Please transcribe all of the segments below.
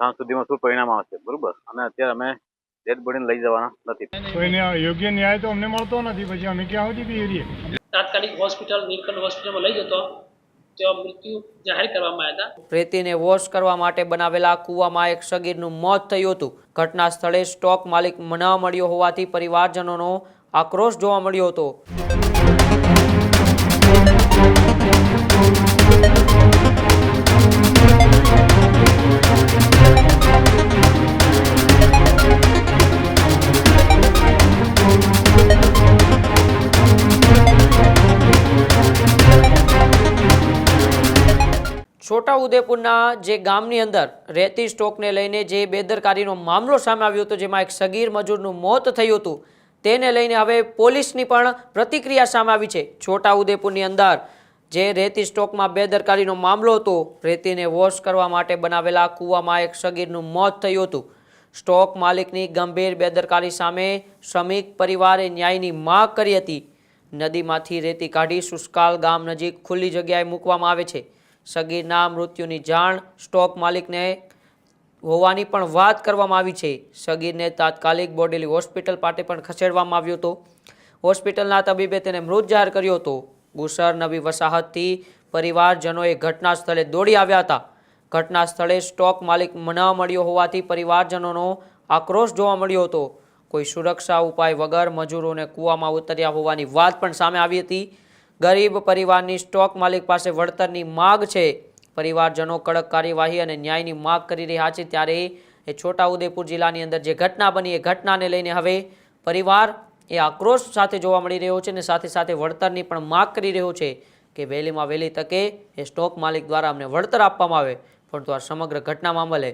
સાંજ સુધીમાં શું પરિણામ આવશે? બરોબર? અને અત્યારે અમે ડેડ બોડીને લઈ જવાના નથી. કોઈને યોગ્ય ન્યાય તો અમને મળતો નથી. પછી અમે ક્યાં સુધી બી તાત્કાલિક હોસ્પિટલ નીલકંઠ હોસ્પિટલમાં લઈ જતો. મૃત્યુ જાહેર કરવામાં આવ્યા હતા. રેતીને વોશ કરવા માટે બનાવેલા કૂવામાં એક સગીરનું મોત થયું હતું. ઘટના સ્થળે સ્ટોક માલિક ન મળ્યો હોવાથી પરિવારજનોનો આક્રોશ જોવા મળ્યો હતો. છોટાઉદેપુરના જે ગામની અંદર રેતી સ્ટોકને લઈને જે બેદરકારીનો મામલો સામે આવ્યો હતો, જેમાં એક સગીર મજૂરનું મોત થયું હતું, તેને લઈને હવે પોલીસની પણ પ્રતિક્રિયા સામે આવી છે. છોટાઉદેપુરની અંદર જે રેતી સ્ટોકમાં બેદરકારીનો મામલો હતો, રેતીને વોશ કરવા માટે બનાવેલા કૂવામાં એક સગીરનું મોત થયું હતું. સ્ટોક માલિકની ગંભીર બેદરકારી સામે શ્રમિક પરિવારે ન્યાયની માગ કરી હતી. નદીમાંથી રેતી કાઢી સુસ્કાલ ગામ નજીક ખુલ્લી જગ્યાએ મૂકવામાં આવે છે. સગીરના મૃત્યુની જાણ સ્ટોક માલિકને હોવાની પણ વાત કરવામાં આવી છે. સગીરને તાત્કાલિક બોડેલી હોસ્પિટલ પાસે પણ ખસેડવામાં આવ્યો હતો. હોસ્પિટલના તબીબે તેને મૃત જાહેર કર્યો હતો. ગુસર નવી વસાહતથી પરિવારજનોએ ઘટના સ્થળે દોડી આવ્યા હતા. ઘટના સ્થળે સ્ટોક માલિક ન મળ્યો હોવાથી પરિવારજનોનો આક્રોશ જોવા મળ્યો હતો. કોઈ સુરક્ષા ઉપાય વગર મજૂરોને કૂવામાં ઉતર્યા હોવાની વાત પણ સામે આવી હતી. ગરીબ પરિવારની સ્ટોક માલિક પાસે વળતરની માગ છે. પરિવારજનો કડક કાર્યવાહી અને ન્યાયની માગ કરી રહ્યા છે ત્યારે એ છોટાઉદેપુર જિલ્લાની અંદર જે ઘટના બની એ ઘટનાને લઈને હવે પરિવાર એ આક્રોશ સાથે જોવા મળી રહ્યો છે અને સાથે સાથે વળતરની પણ માગ કરી રહ્યો છે કે વહેલીમાં વહેલી તકે એ સ્ટોક માલિક દ્વારા અમને વળતર આપવામાં આવે. પરંતુ આ સમગ્ર ઘટના મામલે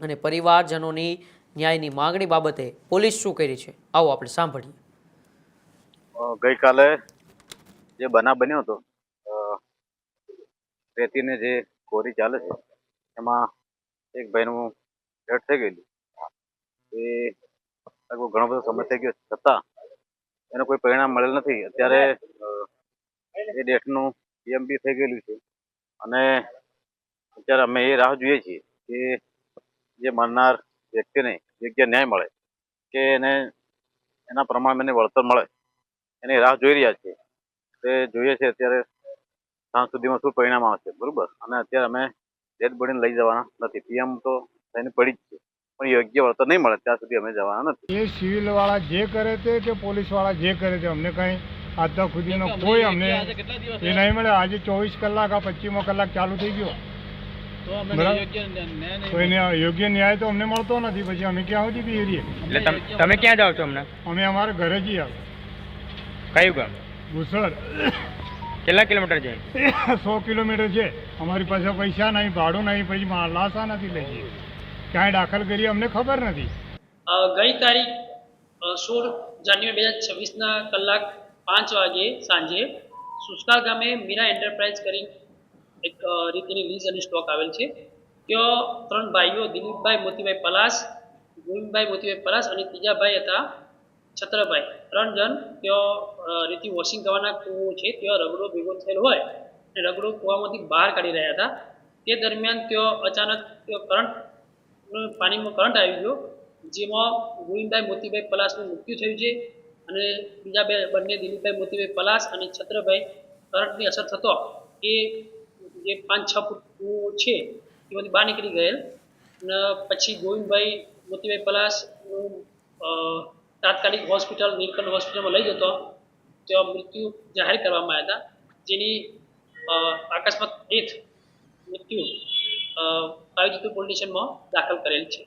અને પરિવારજનોની ન્યાયની માગણી બાબતે પોલીસ શું કરી છે? આવો આપણે સાંભળીએ. ગઈકાલે જે બનાવ બન્યો હતો રેતીને જે કોરી ચાલે છે, એમાં એક ભાઈનું ડેથ થઈ ગયેલું. એ લગભગ ઘણો બધો સમય થઈ ગયો છતાં એનું કોઈ પરિણામ મળેલ નથી. અત્યારે એ ડેથનું પીએમબી થઈ ગયેલું છે. અને અત્યારે અમે એ રાહ જોઈએ છીએ કે જે મરનાર વ્યક્તિને યોગ્ય ન્યાય મળે કે એને, એના પ્રમાણે એને વળતર મળે. એની રાહ જોઈ રહ્યા છીએ. તે જોઈએ છે અત્યારે સાંજ સુધીમાં શું પરિણામ આવશે બરોબર? અને અત્યારે અમે ડેડ બોડીને લઈ જવાના નથી. પીએમ તો થઈને પડી જ છે. પણ યોગ્ય વળતર નહીં મળે. ત્યાં સુધી અમે જવાના નથી. એ સિવિલ વાળા જે કરે તે કે પોલીસવાળા જે કરે તે અમને કઈ અત્યાર સુધીનો કોઈ અમને એ નહીં મળે. આજે ચોવીસ કલાક આ પચીમો કલાક ચાલુ થઈ ગયો. કોઈને યોગ્ય ન્યાય તો અમને મળતો નથી. પછી અમે ક્યાં સુધી બી એરીએ? એટલે તમે ક્યાં જાઓ છો અમને અમે અમારે ઘરે જઈએ કયું ગામ? ઘુસડ કેટલા કિલોમીટર છે? સો કિલોમીટર છે. અમારી પાસે પૈસા નહીં ભાડું નહીં પછી લાસા નથી લઈ જઈએ. ક્યાંય દાખલ કરીએ અમને ખબર નથી. ગઈ તારીખ સોળ જાન્યુઆરી બે હજાર છવ્વીસના કલાક પાંચ વાગે સાંજે સુસ્કાલ ગામે મીરા એન્ટરપ્રાઇઝ કરી એક રીતની લીઝ અને સ્ટોક આવેલ છે. ત્યાં ત્રણ ભાઈઓ દિલીપભાઈ મોતીભાઈ પલાસ ગોવિંદભાઈ મોતીભાઈ પલાસ અને ત્રીજા ભાઈ હતા છત્રભાઈ. ત્રણ જણ ત્યાં રીતે વોશિંગ કરવાના કૂવો છે ત્યાં રગડો ભેગો થયેલો હોય અને રગડો કૂવામાંથી બહાર કાઢી રહ્યા હતા. તે દરમિયાન ત્યાં અચાનક ત્યાં કરંટ પાણીમાં કરંટ આવી ગયો જેમાં ગોવિંદભાઈ મોતીભાઈ પલાસનું મૃત્યુ થયું છે અને બીજા બે બંને દિલીપભાઈ મોતીભાઈ પલાસ અને છત્રભાઈ કરંટની અસર થતો એ જે પાંચ છ ફૂટ કૂવો છે એમાંથી બહાર નીકળી ગયેલ. અને પછી ગોવિંદભાઈ મોતીભાઈ પલાસનું અ, તાત્કાલિક હોસ્પિટલ નીલકંઠ હોસ્પિટલમાં લઈ જતો તેવા મૃત્યુ જાહેર કરવામાં આવ્યા હતા. જેની અકસ્માત ડેથ મૃત્યુ અ, આયોજિત પોલીસ સ્ટેશનમાં દાખલ કરેલ છે.